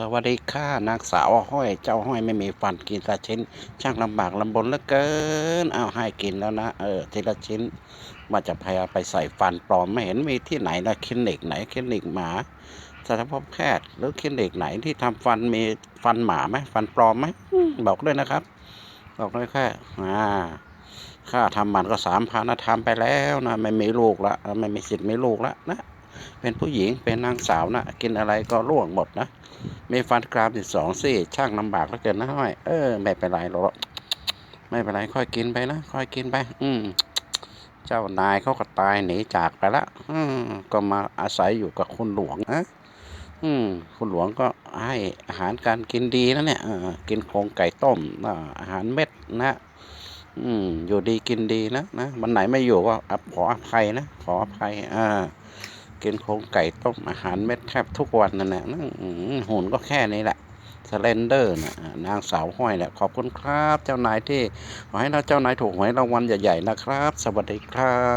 สวัสดีค่ะนางสาวห้อย เจ้าห้อยไม่มีฟันกินแต่ชิ้น ช่างลำบากลำบนเหลือเกินเอาให้กินแล้วนะ เออทีละชิ้นว่าจะพยายามไปใส่ฟันปลอมไม่เห็นมีที่ไหนนะคลินิกไหนคลินิกหมาสัตวแพทย์หรือคลินิกไหนที่ทำฟันมีฟันหมาไหมฟันปลอมไหมบอกด้วยนะครับ บอกด้วยแค่อ่าค่าทำมันก็สามพันนะทำไปแล้วนะไม่มีลูกละไม่มีสิทธิ์มีลูกละนะเป็นผู้หญิงเป็นนางสาวนะกินอะไรก็ร่วงหมดนะ มีฟันกรามสิสองซี่ช่างลำบากเหลือเกินนะห้อยเออไม่เป็นไรหรอกไม่เป็นไรค่อยกินไปนะค่อยกินไป อืมเจ้านายเขาก็ตายหนีจากไปละอืมก็มาอาศัยอยู่กับคุณหลวงนะอืมคุณหลวงก็ให้อาหารการกินดีนะเนี่ยกินโครงไก่ต้มอาหารเม็ดนะอืมอยู่ดีกินดีนะนะวันไหนไม่อยู่ก็ขออภัยนะ ขออภัยอ่า กินโครงไก่ต้มอาหารเม็ดแทบทุกวันนั่นแหละหุ่นก็แค่นี้แหละสเลนเดอร์นะอ่านางสาวห้อยแหละขอบคุณครับ เจ้านายที่ ขอให้เราเจ้านายถูกหวยรางวัลใหญ่ๆนะครับ สวัสดีครับ